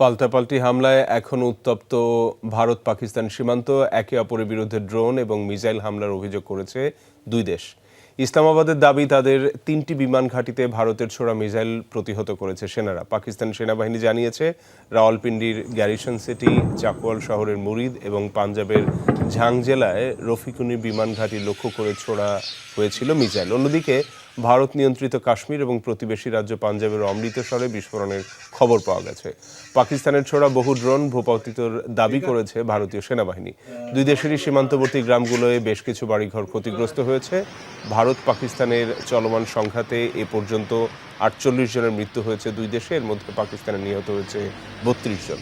পাল্টাপাল্টি হামলায় এখন উত্তপ্ত ভারত পাকিস্তান সীমান্ত, একে অপরের বিরুদ্ধে ড্রোন এবং মিসাইল হামলার অভিযোগ করেছে দুই দেশ। ইসলামাবাদের দাবি, তাদের তিনটি বিমান ঘাঁটিতে ভারতের ছোড়া মিসাইল প্রতিহত করেছে সেনারা। পাকিস্তান সেনাবাহিনী জানিয়েছে, রাওয়ালপিন্ডির গ্যারিসন সিটি চাকুয়াল শহরের মুরিদ এবং পাঞ্জাবের ঝাং জেলায় রফিকুনি বিমান ঘাঁটি লক্ষ্য করে ছোড়া হয়েছিল মিসাইল। অন্যদিকে, ভারত নিয়ন্ত্রিত কাশ্মীর এবং প্রতিবেশী রাজ্য পাঞ্জাবের অমৃতসরে বিস্ফোরণের খবর পাওয়া গেছে। পাকিস্তানের ছোড়া বহু ড্রোন ভূপাতিতর দাবি করেছে ভারতীয় সেনাবাহিনী। দুই দেশেরই সীমান্তবর্তী গ্রামগুলোয় বেশ কিছু বাড়িঘর ক্ষতিগ্রস্ত হয়েছে। ভারত পাকিস্তানের চলমান সংঘাতে এ পর্যন্ত আটচল্লিশ জনের মৃত্যু হয়েছে। দুই দেশে এর মধ্যে পাকিস্তানে নিহত হয়েছে বত্রিশ জন।